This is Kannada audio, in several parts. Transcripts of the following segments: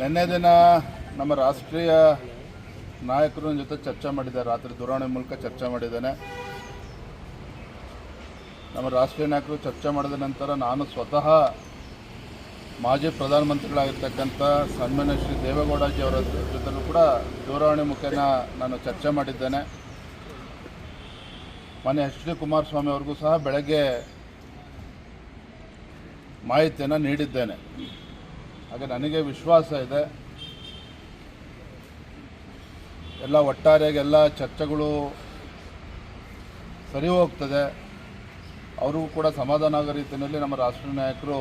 ನಿನ್ನೆ ದಿನ ನಮ್ಮ ರಾಷ್ಟ್ರೀಯ ನಾಯಕರ ಜೊತೆ ಚರ್ಚೆ ಮಾಡಿದ್ದಾರೆ. ರಾತ್ರಿ ದೂರವಾಣಿ ಮೂಲಕ ಚರ್ಚೆ ಮಾಡಿದ್ದೇನೆ. ನಮ್ಮ ರಾಷ್ಟ್ರೀಯ ನಾಯಕರು ಚರ್ಚೆ ಮಾಡಿದ ನಂತರ ನಾನು ಸ್ವತಃ ಮಾಜಿ ಪ್ರಧಾನಮಂತ್ರಿಗಳಾಗಿರ್ತಕ್ಕಂಥ ಸನ್ಮಾನ್ಯ ಶ್ರೀ ದೇವೇಗೌಡಜಿ ಅವರ ಜೊತೆಲೂ ಕೂಡ ದೂರವಾಣಿ ಮುಖೇನ ನಾನು ಚರ್ಚೆ ಮಾಡಿದ್ದೇನೆ. ಮಾನ್ಯ ಎಚ್ ಡಿ ಕುಮಾರಸ್ವಾಮಿ ಅವ್ರಿಗೂ ಸಹ ಬೆಳಗ್ಗೆ ಮಾಹಿತಿಯನ್ನು ನೀಡಿದ್ದೇನೆ. ಹಾಗೆ ನನಗೆ ವಿಶ್ವಾಸ ಇದೆ. ಎಲ್ಲ ಒಟ್ಟಾರೆಯಾಗಿ ಎಲ್ಲ ಚರ್ಚೆಗಳು ಸರಿ ಹೋಗ್ತದೆ. ಅವ್ರಿಗೂ ಕೂಡ ಸಮಾಧಾನ ಆಗೋ ರೀತಿಯಲ್ಲಿ ನಮ್ಮ ರಾಷ್ಟ್ರೀಯ ನಾಯಕರು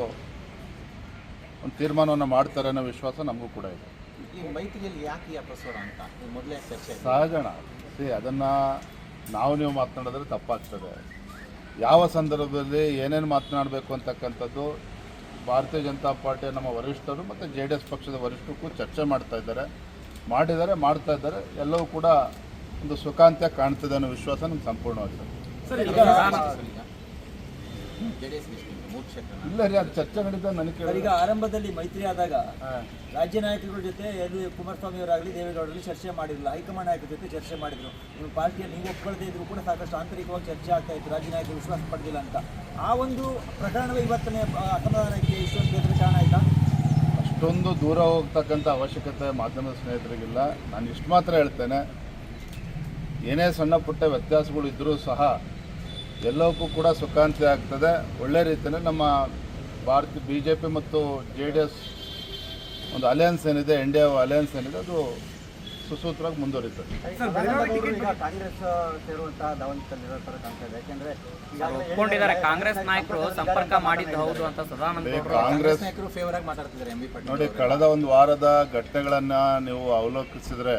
ಒಂದು ತೀರ್ಮಾನವನ್ನು ಮಾಡ್ತಾರೆ ಅನ್ನೋ ವಿಶ್ವಾಸ ನಮಗೂ ಕೂಡ ಇದೆ. ಸಹಜಣ ಸಿ ಅದನ್ನು ನಾವು ನೀವು ಮಾತನಾಡಿದ್ರೆ ತಪ್ಪಾಗ್ತದೆ. ಯಾವ ಸಂದರ್ಭದಲ್ಲಿ ಏನೇನು ಮಾತನಾಡಬೇಕು ಅಂತಕ್ಕಂಥದ್ದು ಭಾರತೀಯ ಜನತಾ ಪಾರ್ಟಿಯ ನಮ್ಮ ವರಿಷ್ಠರು ಮತ್ತು ಜೆ ಡಿ ಎಸ್ ಪಕ್ಷದ ವರಿಷ್ಠರು ಚರ್ಚೆ ಮಾಡ್ತಾ ಇದ್ದಾರೆ. ಮಾಡಿದ್ದಾರೆ ಮಾಡ್ತಾ ಇದ್ದಾರೆ. ಎಲ್ಲವೂ ಕೂಡ ಒಂದು ಸುಖಾಂತ್ಯ ಕಾಣ್ತಿದೆ ಅನ್ನೋ ವಿಶ್ವಾಸ ನಮ್ಗೆ ಸಂಪೂರ್ಣವಾಗಿದೆ ಇಲ್ಲ ರೀ ಅದು ಚರ್ಚೆ ನಡೀತಾ ನನಗೆ ಈಗ ಆರಂಭದಲ್ಲಿ ಮೈತ್ರಿ ಆದಾಗ ರಾಜ್ಯ ನಾಯಕರುಗಳ ಜೊತೆ ಎಲ್ಲಿ ಕುಮಾರಸ್ವಾಮಿ ಅವರಾಗಲಿ ದೇವೇಗೌಡರಲ್ಲಿ ಚರ್ಚೆ ಮಾಡಿರಲಿಲ್ಲ. ಹೈಕಮಾಂಡ್ ನಾಯಕರ ಜೊತೆ ಚರ್ಚೆ ಮಾಡಿದ್ರು. ನಿಮ್ಮ ಪಾರ್ಟಿಯ ನೀವು ಒಪ್ಕೊಳ್ಳದೇ ಇದ್ರು ಕೂಡ ಸಾಕಷ್ಟು ಆಂತರಿಕವಾಗಿ ಚರ್ಚೆ ಆಗ್ತಾ ಇತ್ತು. ರಾಜ್ಯ ನಾಯಕರು ವಿಶ್ವಾಸ ಪಡೆದಿಲ್ಲ ಅಂತ. ಆ ಒಂದು ಪ್ರಕರಣವೇ ಇವತ್ತನೇ ಅಸಮಾಧಾನಕ್ಕೆ ಇಷ್ಟೊಂದು ಕಾರಣ ಆಯ್ತಾ? ಅಷ್ಟೊಂದು ದೂರ ಹೋಗ್ತಕ್ಕಂಥ ಅವಶ್ಯಕತೆ ಮಾಧ್ಯಮದ ಸ್ನೇಹಿತರಿಗಿಲ್ಲ. ನಾನು ಇಷ್ಟು ಮಾತ್ರ ಹೇಳ್ತೇನೆ. ಏನೇ ಸಣ್ಣ ಪುಟ್ಟ ವ್ಯತ್ಯಾಸಗಳು ಇದ್ದರೂ ಸಹ ಎಲ್ಲವಕ್ಕೂ ಕೂಡ ಸುಖಾಂತಿ ಆಗ್ತದೆ. ಒಳ್ಳೆ ರೀತಿಯಲ್ಲಿ ನಮ್ಮ ಭಾರತ ಬಿ ಜೆ ಪಿ ಮತ್ತು ಜೆ ಡಿ ಎಸ್ ಒಂದು ಅಲಯನ್ಸ್ ಏನಿದೆ ಎನ್ ಡಿ ಎ ಅಲಯನ್ಸ್ ಏನಿದೆ ಅದು ಸುಸೂತ್ರವಾಗಿ ಮುಂದುವರಿತದೆ. ಕಾಂಗ್ರೆಸ್ ಸೇರುವಂತಹ ಯಾಕೆಂದ್ರೆ ಕಾಂಗ್ರೆಸ್ ನಾಯಕರು ಸಂಪರ್ಕ ಮಾಡಿದ್ದು ಹೌದು ಅಂತ ಕಾಂಗ್ರೆಸ್ ನಾಯಕರು ಫೇವರ್ ಆಗಿ ಮಾತಾಡ್ತಿದ್ದಾರೆ ನೋಡಿ ಕಳೆದ ಒಂದು ವಾರದ ಘಟನೆಗಳನ್ನ ನೀವು ಅವಲೋಕಿಸಿದರೆ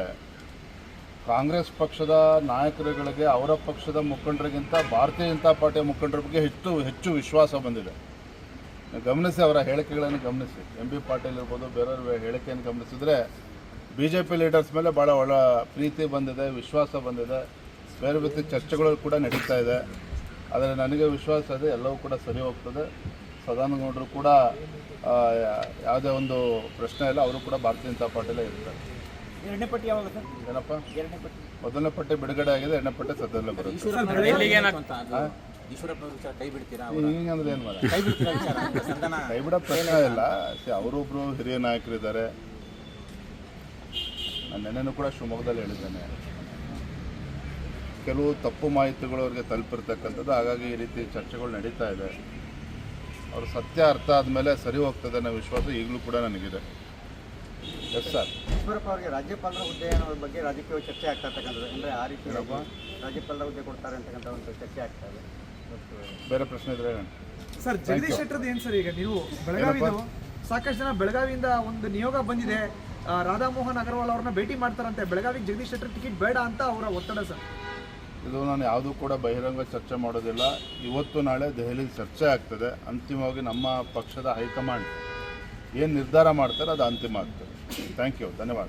ಕಾಂಗ್ರೆಸ್ ಪಕ್ಷದ ನಾಯಕರುಗಳಿಗೆ, ಅವರ ಪಕ್ಷದ ಮುಖಂಡರಿಗಿಂತ ಭಾರತೀಯ ಜನತಾ ಪಾರ್ಟಿಯ ಮುಖಂಡರ ಬಗ್ಗೆ ಹೆಚ್ಚು ಹೆಚ್ಚು ವಿಶ್ವಾಸ ಬಂದಿದೆ. ಗಮನಿಸಿ ಅವರ ಹೇಳಿಕೆಗಳನ್ನು ಗಮನಿಸಿ. ಎಂ ಬಿ ಪಾಟೀಲ್ ಇರ್ಬೋದು, ಬೇರೆಯವ್ರ ಹೇಳಿಕೆಯನ್ನು ಗಮನಿಸಿದರೆ ಬಿ ಜೆ ಪಿ ಲೀಡರ್ಸ್ ಮೇಲೆ ಭಾಳ ಒಳ್ಳೆ ಪ್ರೀತಿ ಬಂದಿದೆ, ವಿಶ್ವಾಸ ಬಂದಿದೆ. ಬೇರೆ ಬೇರೆ ಚರ್ಚೆಗಳು ಕೂಡ ನಡೀತಾ ಇದೆ. ಆದರೆ ನನಗೆ ವಿಶ್ವಾಸ ಇದೆ, ಎಲ್ಲವೂ ಕೂಡ ಸರಿ ಹೋಗ್ತದೆ. ಸದಾನಂದಗೌಡರು ಕೂಡ ಯಾವುದೇ ಒಂದು ಪ್ರಶ್ನೆ ಇಲ್ಲ, ಅವರು ಕೂಡ ಭಾರತೀಯ ಜನತಾ ಪಾರ್ಟಿಲೇ ಇರ್ತಾರೆ. ಎರಡನೇ ಪಟ್ಟಿ ಯಾವಾಗ ಸರ್? ಏನಪ್ಪ? ಎರಡನೇ ಪಟ್ಟಿ. ಮೊದಲನೇ ಪಟ್ಟಿ ಬಿಡುಗಡೆ ಆಗಿದೆ ಎರಡನೇ ಪಟ್ಟಿ ಸದ್ಯದಲ್ಲೇ ಬರುತ್ತೆ. ಈಶ್ವರಪ್ಪ ಅವರು ಎಲ್ಲಿಗೆ ಏನಾಗ್- ಈಶ್ವರಪ್ಪ ಅವ್ರ ವಿಚಾರ ಕೈ ಬಿಡ್ತೀರಾ ಅವರ? ಹಿಂಗಂದ್ರೆ ಏನು ಮಾಡ ಕೈ ಬಿಡ್ತೀರಾ ವಿಚಾರ? ಸಂಧಾನ ಕೈ ಬಿಡೋ ಪ್ರಶ್ನೆ ಇಲ್ಲ. ಸಿ ಅವರೊಬ್ಬರು ಹಿರಿಯ ನಾಯಕರಿದ್ದಾರೆ. ನಾನು ನೆನ್ನೆನೂ ಕೂಡ ಶಿವಮೊಗ್ಗದಲ್ಲಿ ಹೇಳಿದ್ದೇನೆ. ಕೆಲವು ತಪ್ಪು ಮಾಹಿತಿಗಳು ಅವ್ರಿಗೆ ತಲುಪಿರ್ತಕ್ಕಂಥದ್ದು. ಹಾಗಾಗಿ ಈ ರೀತಿ ಚರ್ಚೆಗಳು ನಡೀತಾ ಇದೆ. ಅವ್ರ ಸತ್ಯ ಅರ್ಥ ಆದಮೇಲೆ ಸರಿ ಹೋಗ್ತದೆ ಅನ್ನೋ ವಿಶ್ವಾಸ ಈಗಲೂ ಕೂಡ ನನಗಿದೆ. ಎಸ್ ಸರ್ ಈಶ್ವರಪ್ಪ ಅವರಿಗೆ ರಾಜ್ಯಪಾಲರ ಹುದ್ದೆ ಅನ್ನೋದ್ರ ಬಗ್ಗೆ ರಾಜಕೀಯ ಚರ್ಚೆ ಆಗ್ತಾ ಇರ್ತಕ್ಕಂಥದ್ದು. ಅಂದ್ರೆ ಆ ರೀತಿ ರಾಜ್ಯಪಾಲರ ಹುದ್ದೆ ಕೊಡ್ತಾರೆ ಅಂತಕ್ಕಂಥ ಒಂದು ಚರ್ಚೆ ಆಗ್ತಾ ಇದೆ. ಬೇರೆ ಪ್ರಶ್ನೆ ಇದ್ರೆ. ಸರ್ ಜಗದೀಶ್ ಶೆಟ್ಟರ್ದು ಏನು ಸರ್ ಈಗ? ನೀವು ಬೆಳಗಾವಿದು ಸಾಕಷ್ಟು ಜನ ಬೆಳಗಾವಿಯಿಂದ ಒಂದು ನಿಯೋಗ ಬಂದಿದೆ. ರಾಧಾಮೋಹನ್ ಅಗರ್ವಾಲ್ ಅವ್ರನ್ನ ಭೇಟಿ ಮಾಡ್ತಾರಂತೆ. ಬೆಳಗಾವಿಗೆ ಜಗದೀಶ್ ಶೆಟ್ಟರ್ ಟಿಕೆಟ್ ಬೇಡ ಅಂತ ಅವರ ಒತ್ತಡ ಸರ್. ಇದು ನಾನು ಯಾವುದೂ ಕೂಡ ಬಹಿರಂಗ ಚರ್ಚೆ ಮಾಡೋದಿಲ್ಲ. ಇವತ್ತು ನಾಳೆ ದೆಹಲಿ ಚರ್ಚೆ ಆಗ್ತದೆ. ಅಂತಿಮವಾಗಿ ನಮ್ಮ ಪಕ್ಷದ ಹೈಕಮಾಂಡ್ ಏನು ನಿರ್ಧಾರ ಮಾಡ್ತಾರೆ ಅದು ಅಂತಿಮ ಆಗ್ತದೆ. थैंक यू धन्यवाद